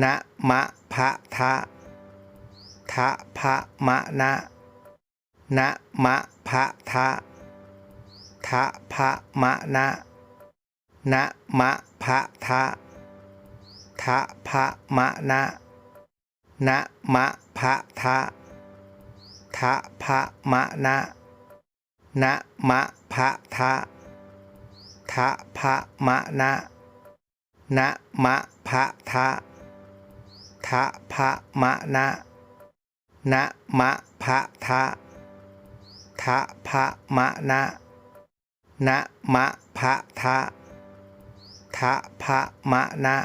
นะมะพะทะทะพะมะนะนะมะพะทะทะพะมะนะนะมะพะทะทะพะมะนะนะมะพะทะทะพะมะนะนะมะพะทะทะพะมะนะนะมะพะทะ ทะพะมะนะนะมะพะทะทะพะมะนะนะมะพะทะทะพะมะนะ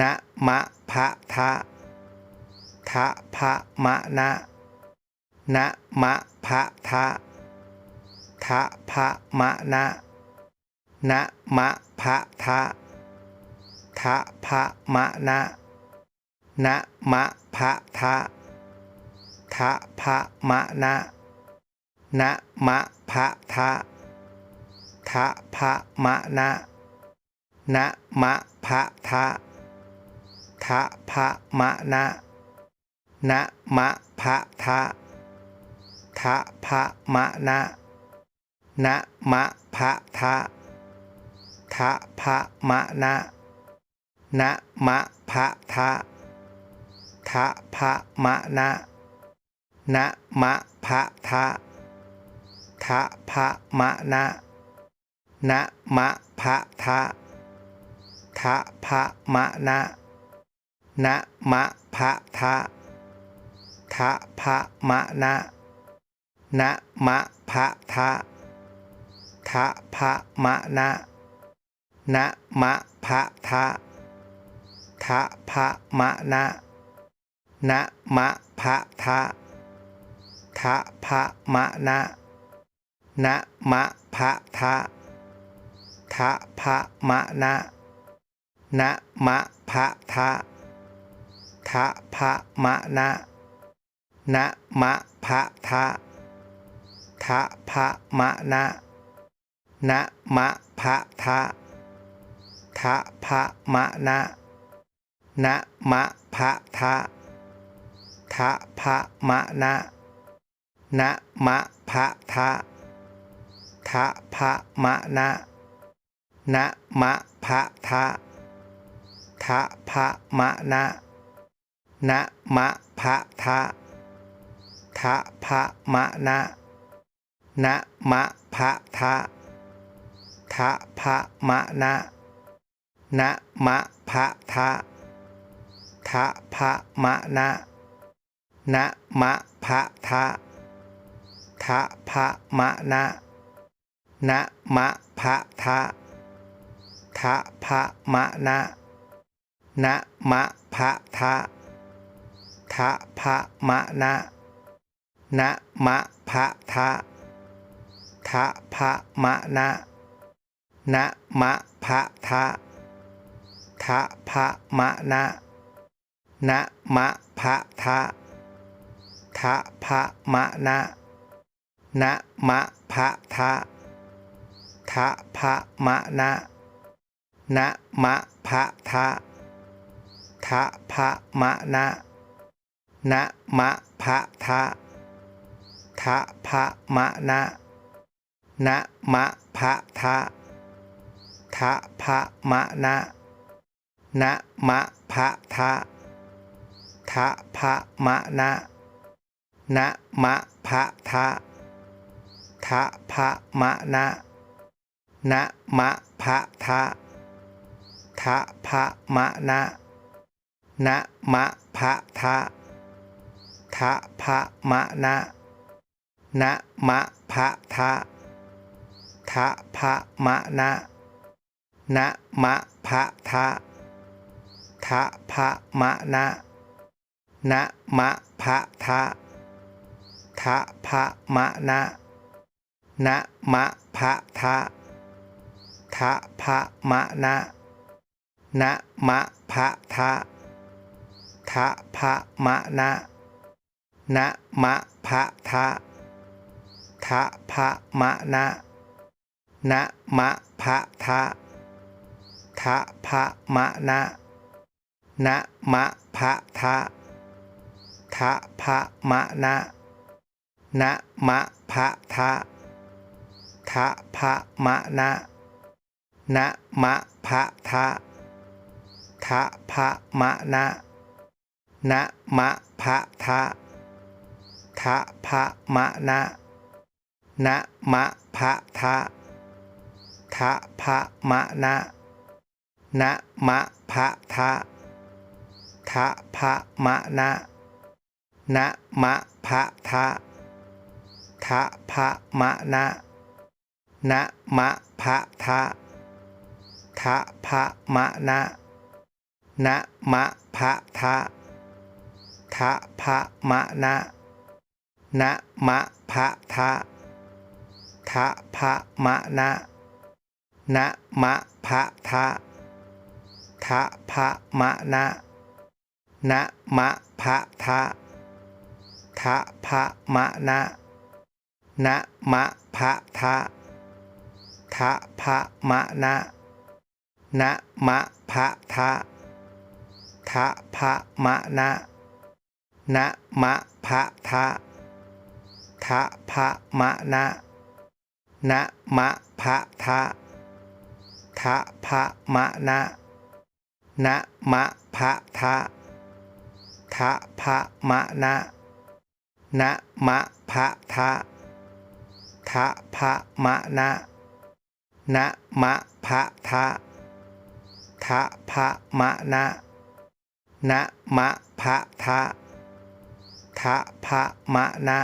นะมะพะทะทะพะมะนะนะมะพะทะทะพะมะนะนะมะพะทะทะพะมะนะ นะมะพะทะทะพะมะนะนะมะพะทะทะพะมะนะนะมะพะทะทะพะมะนะนะมะพะทะทะพะมะนะนะมะพะทะทะพะมะนะนะมะพะทะ ทะพะมะนะนะมะพะทะทะพะมะนะนะมะพะทะทะพะมะนะนะมะพะทะทะพะมะนะนะมะพะทะทะพะมะนะนะมะพะทะทะพะมะนะ นะมะพะทะทะพะมะนะนะมะพะทะทะพะมะนะนะมะพะทะทะพะมะนะนะมะพะทะทะพะมะนะนะมะพะทะทะพะมะนะนะมะพะทะ ทะพะมะนะนะมะพะทะทะพะมะนะนะมะพะทะทะพะมะนะนะมะพะทะทะพะมะนะนะมะพะทะทะพะมะนะนะมะพะทะทะพะมะนะ นะมะพะทะทะพะมะนะนะมะพะทะทะพะมะนะนะมะพะทะทะพะมะนะนะมะพะทะทะพะมะนะนะมะพะทะทะพะมะนะนะมะพะทะ ทะพะมะนะนะมะพะทะทะพะมะนะนะมะพะทะทะพะมะนะนะมะพะทะทะพะมะนะนะมะพะทะทะพะมะนะนะมะพะทะทะพะมะนะ นะมะพะทะทะพะมะนะนะมะพะทะทะพะมะนะนะมะพะทะทะพะมะนะนะมะพะทะทะพะมะนะนะมะพะทะทะพะมะนะนะมะพะทะ ทะพะมะนะนะมะพะทะทะพะมะนะนะมะพะทะทะพะมะนะนะมะพะทะทะพะมะนะนะมะพะทะทะพะมะนะนะมะพะทะทะพะมะนะ นะมะพะทะทะพะมะนะนะมะพะทะทะพะมะนะนะมะพะทะทะพะมะนะนะมะพะทะทะพะมะนะนะมะพะทะทะพะมะนะนะมะพะทะ ทะพะมะนะนะมะพะทะทะพะมะนะนะมะพะทะทะพะมะนะนะมะพะทะทะพะมะนะนะมะพะทะทะพะมะนะนะมะพะทะทะพะมะนะ นะมะพะทะทะพะมะนะนะมะพะทะทะพะมะนะนะมะพะทะทะพะมะนะนะมะพะทะทะพะมะนะนะมะพะทะทะพะมะนะนะมะพะทะ ทะพะมะนะนะมะพะทะทะพะมะนะนะมะพะทะทะพะมะนะ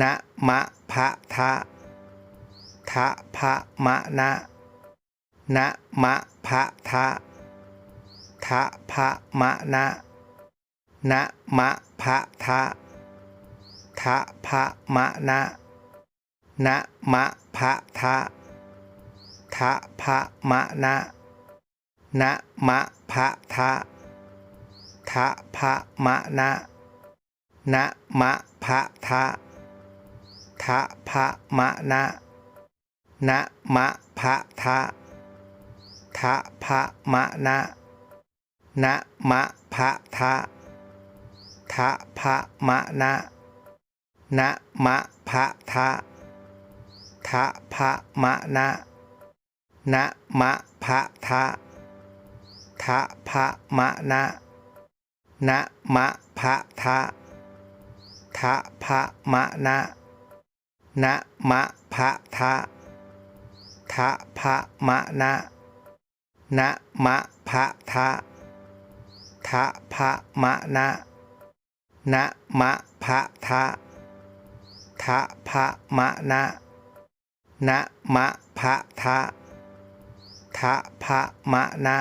นะมะพะทะทะพะมะนะนะมะพะทะทะพะมะนะนะมะพะทะทะพะมะนะ นะมะพะทะทะพะมะนะนะมะพะทะทะพะมะนะนะมะพะทะทะพะมะนะนะมะพะทะทะพะมะนะนะมะพะทะทะพะมะนะนะมะพะทะ ทะพะมะนะนะมะพะทะทะพะมะนะนะมะพะทะทะพะมะนะนะมะพะทะทะพะมะนะนะมะพะทะทะพะมะนะนะมะพะทะทะพะมะนะ นะมะพะทะทะพะมะนะ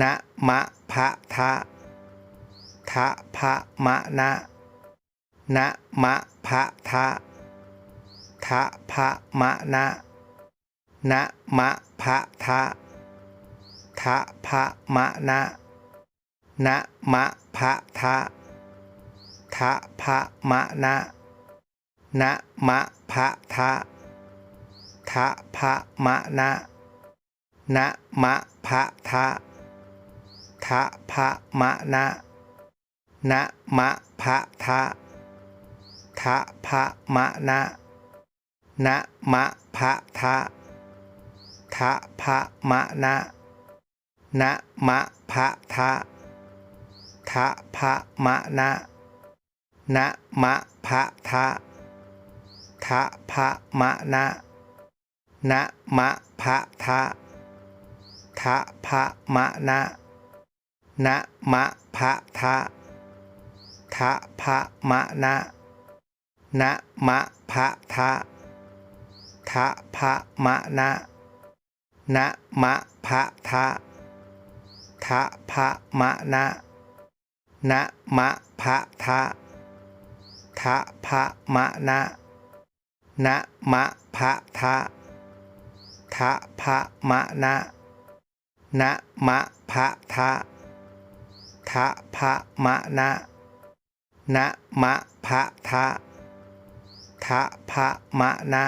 นะมะพะทะทะพะมะนะนะมะพะทะทะพะมะนะนะมะพะทะทะพะมะนะนะมะพะทะทะพะมะนะนะมะพะทะ ทะพะมะนะนะมะพะทะทะพะมะนะนะมะพะทะทะพะมะนะนะมะพะทะทะพะมะนะนะมะพะทะทะพะมะนะนะมะพะทะทะพะมะนะ นะมะพะทะทะพะมะนะนะมะพะทะทะพะมะนะนะมะพะทะทะพะมะนะนะมะพะทะทะพะมะนะนะมะพะทะทะพะมะนะนะมะพะทะ ทะพะมะนะนะมะพะทะทะพะมะนะนะมะพะทะทะพะมะนะ